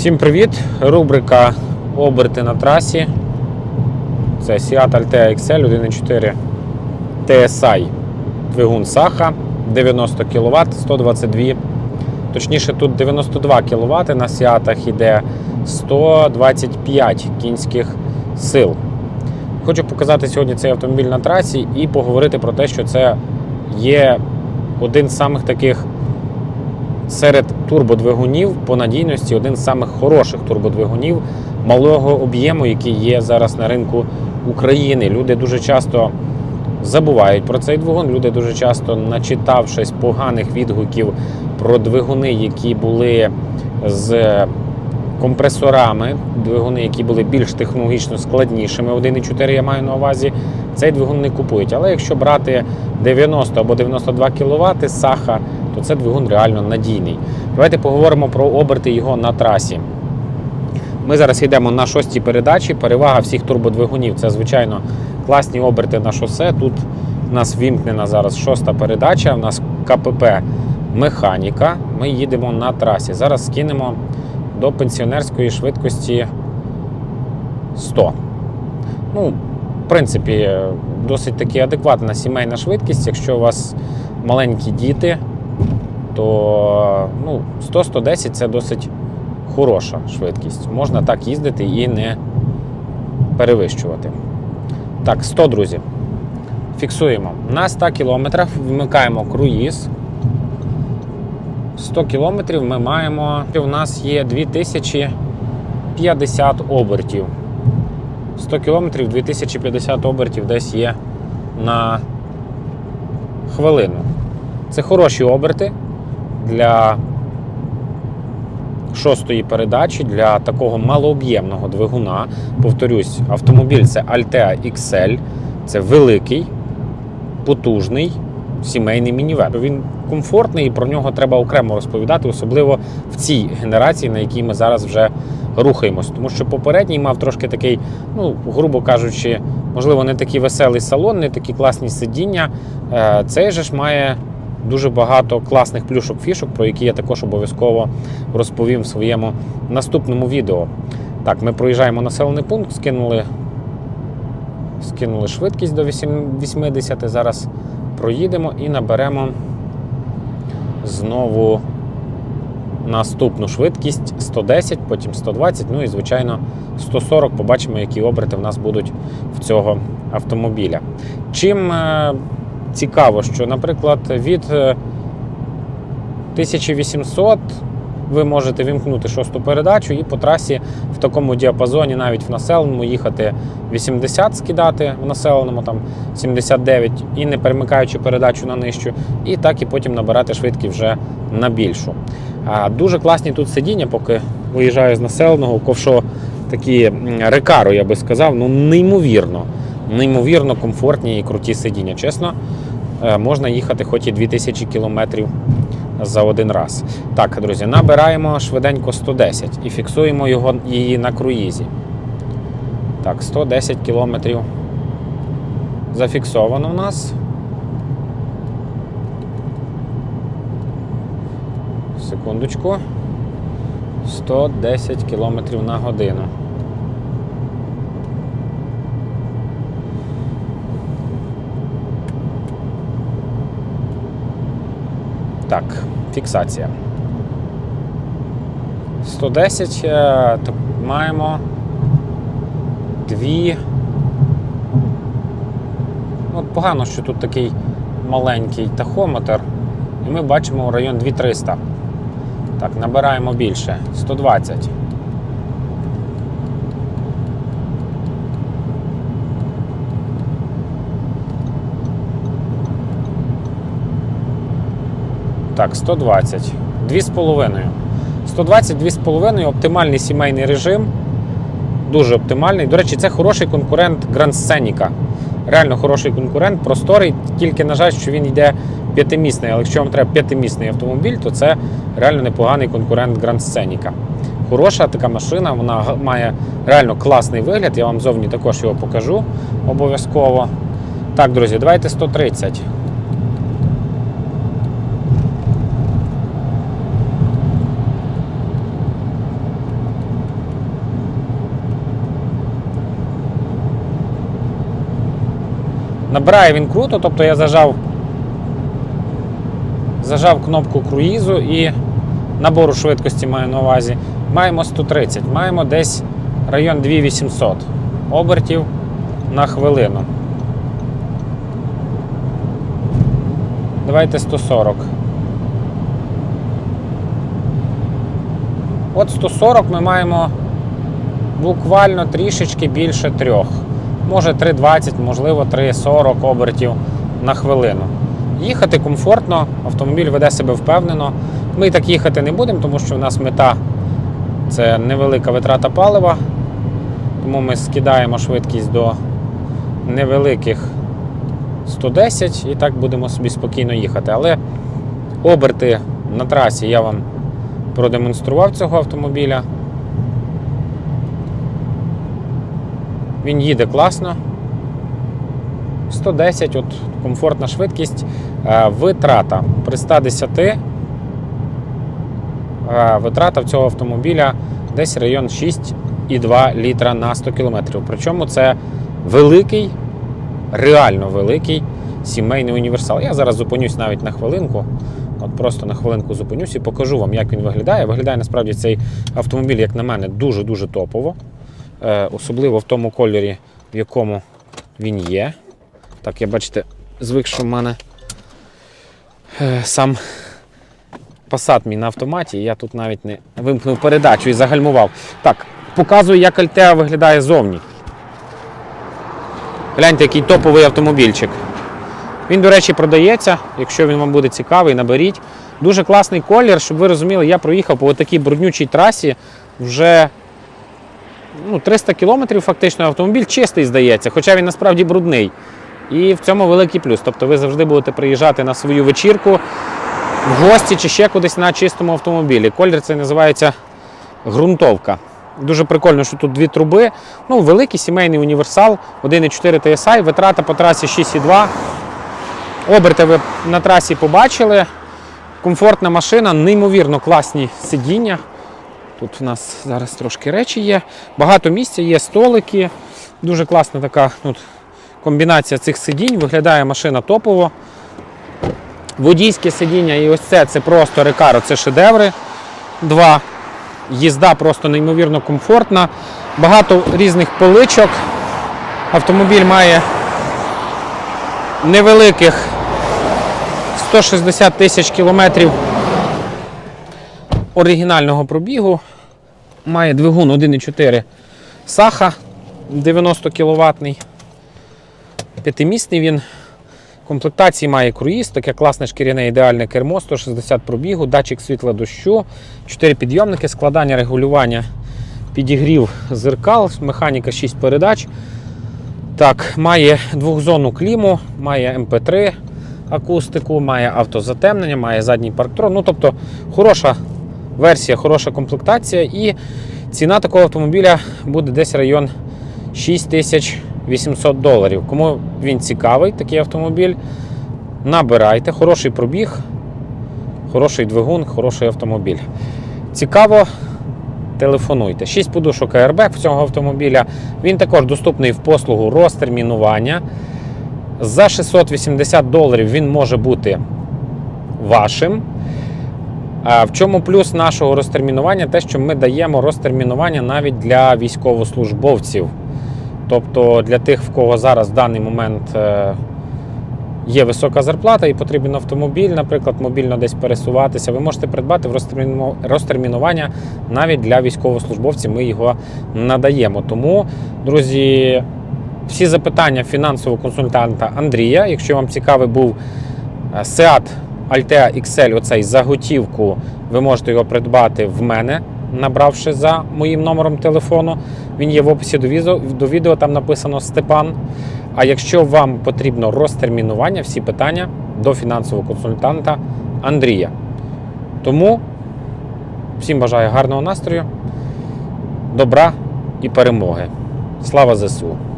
Всім привіт! Рубрика Оберти на трасі. Це Seat Altea XL 1.4 TSI. Двигун Саха 90 кВт, 122. Точніше, тут 92 кВт, на Сіатах іде 125 кінських сил. Хочу показати сьогодні цей автомобіль на трасі і поговорити про те, що це є один з самих таких серед турбодвигунів по надійності один з самих хороших турбодвигунів малого об'єму, який є зараз на ринку України. Люди дуже часто забувають про цей двигун. Люди дуже часто, начитавшись поганих відгуків про двигуни, які були з компресорами, двигуни, які були більш технологічно складнішими, 1,4 я маю на увазі, цей двигун не купують. Але якщо брати 90 або 92 кВт саха, то це двигун реально надійний. Давайте поговоримо про оберти його на трасі. Ми зараз йдемо на шостій передачі. Перевага всіх турбодвигунів це, звичайно, класні оберти на шосе. Тут у нас вімкнена зараз шоста передача, у нас КПП механіка. Ми їдемо на трасі. Зараз скинемо до пенсіонерської швидкості 100. Ну, в принципі, досить таки адекватна сімейна швидкість. Якщо у вас маленькі діти, то ну, 100-110 це досить хороша швидкість. Можна так їздити і не перевищувати. Так, 100, друзі. Фіксуємо. На 100 кілометрах вмикаємо круїз. 100 кілометрів ми маємо. У нас є 2050 обертів. 100 кілометрів 2050 обертів десь є на хвилину. Це хороші оберти для шостої передачі, для такого малооб'ємного двигуна. Повторюсь, автомобіль це Altea XL, це великий, потужний сімейний мінівен. Він комфортний і про нього треба окремо розповідати, особливо в цій генерації, на якій ми зараз вже рухаємось. Тому що попередній мав трошки такий, ну, грубо кажучи, можливо, не такий веселий салон, не такі класні сидіння. Е, Цей же ж має дуже багато класних плюшок-фішок, про які я також обов'язково розповім в своєму наступному відео. Так, ми проїжджаємо населений пункт, скинули, скинули швидкість до 80. Зараз проїдемо і наберемо знову наступну швидкість 110, потім 120, ну і, звичайно, 140. Побачимо, які оберти в нас будуть в цього автомобіля. Чим е, цікаво, що, наприклад, від е, 1800 ви можете вімкнути шосту передачу і по трасі в такому діапазоні, навіть в населеному, їхати 80 скидати в населеному, там 79, і не перемикаючи передачу на нижчу, і так і потім набирати швидкість вже на більшу. А, Дуже класні тут сидіння, поки виїжджаю з населеного, ковшо такі м, рекаро, я би сказав, ну неймовірно, неймовірно комфортні і круті сидіння. Чесно, е, можна їхати хоч і 2000 кілометрів за один раз. Так, друзі, набираємо швиденько 110 і фіксуємо його, її на круїзі. Так, 110 кілометрів зафіксовано в нас. Секундочку. 110 кілометрів на годину. Так, фіксація. 110 е, маємо дві. Ну, От погано, що тут такий маленький тахометр. І ми бачимо район 2300. Так, набираємо більше. 120. Так, 120. 2,5. 120, 2,5 оптимальний сімейний режим. Дуже оптимальний. До речі, це хороший конкурент Grand Scenic. Реально хороший конкурент, просторий, тільки на жаль, що він йде п'ятимісний. Але якщо вам треба п'ятимісний автомобіль, то це реально непоганий конкурент Grand Scenic. Хороша така машина, вона має реально класний вигляд. Я вам зовні також його покажу обов'язково. Так, друзі, давайте 130. Набирає він круто, тобто я зажав, зажав кнопку круїзу і набору швидкості маю на увазі. Маємо 130, маємо десь район 2800 обертів на хвилину. Давайте 140. От 140 ми маємо буквально трішечки більше трьох. Може 3,20, можливо 3,40 обертів на хвилину. Їхати комфортно, автомобіль веде себе впевнено. Ми так їхати не будемо, тому що в нас мета це невелика витрата палива. Тому ми скидаємо швидкість до невеликих 110 і так будемо собі спокійно їхати. Але оберти на трасі я вам продемонстрував цього автомобіля. Він їде класно. 110, от комфортна швидкість. Е, Витрата при 110 е, витрата в цього автомобіля десь район 6,2 літра на 100 км. Причому це великий, реально великий сімейний універсал. Я зараз зупинюсь навіть на хвилинку. От просто на хвилинку зупинюсь і покажу вам, як він виглядає. Виглядає насправді цей автомобіль, як на мене, дуже-дуже топово. Е, особливо в тому кольорі, в якому він є. Так, я бачите, звик, що в мене е, сам Passat мій на автоматі, я тут навіть не вимкнув передачу і загальмував. Так, показую, як Altea виглядає зовні. Гляньте, який топовий автомобільчик. Він, до речі, продається. Якщо він вам буде цікавий, наберіть. Дуже класний колір, щоб ви розуміли, я проїхав по такій бруднючій трасі вже ну, 300 кілометрів фактично автомобіль чистий здається, хоча він насправді брудний. І в цьому великий плюс. Тобто ви завжди будете приїжджати на свою вечірку в гості чи ще кудись на чистому автомобілі. Колір це називається ґрунтовка. Дуже прикольно, що тут дві труби. Ну, великий сімейний універсал, 1,4 TSI, витрата по трасі 6,2. Оберти ви на трасі побачили. Комфортна машина, неймовірно класні сидіння. Тут у нас зараз трошки речі є. Багато місця, є столики. Дуже класна така ну, комбінація цих сидінь. Виглядає машина топово. Водійське сидіння і ось це це просто рекаро, це шедеври. Два. Їзда просто неймовірно комфортна. Багато різних поличок. Автомобіль має невеликих 160 тисяч кілометрів оригінального пробігу. Має двигун 1,4 Саха 90 кВт. П'ятимісний він. Комплектації має круїз, таке класне шкіряне ідеальне кермо, 160 пробігу, датчик світла дощу, 4 підйомники, складання регулювання, підігрів зеркал, механіка 6 передач. Так, має двохзонну кліму, має МП3 акустику, має автозатемнення, має задній парктрон. Ну, тобто хороша версія, хороша комплектація. І ціна такого автомобіля буде десь район 6800 доларів. Кому він цікавий, такий автомобіль, набирайте, хороший пробіг, хороший двигун, хороший автомобіль. Цікаво, телефонуйте. 6 подушок airbag в цього автомобіля. Він також доступний в послугу розтермінування. За 680 доларів він може бути вашим. В чому плюс нашого розтермінування? Те, що ми даємо розтермінування навіть для військовослужбовців. Тобто для тих, в кого зараз в даний момент е, є висока зарплата і потрібен автомобіль, наприклад, мобільно десь пересуватися, ви можете придбати в розтермінування навіть для військовослужбовців. Ми його надаємо. Тому, друзі, всі запитання фінансового консультанта Андрія. Якщо вам цікавий був е, Seat Altea XL, оцей за готівку, ви можете його придбати в мене, набравши за моїм номером телефону. Він є в описі до відео, до відео там написано Степан. А якщо вам потрібно розтермінування, всі питання до фінансового консультанта Андрія. Тому всім бажаю гарного настрою, добра і перемоги. Слава ЗСУ!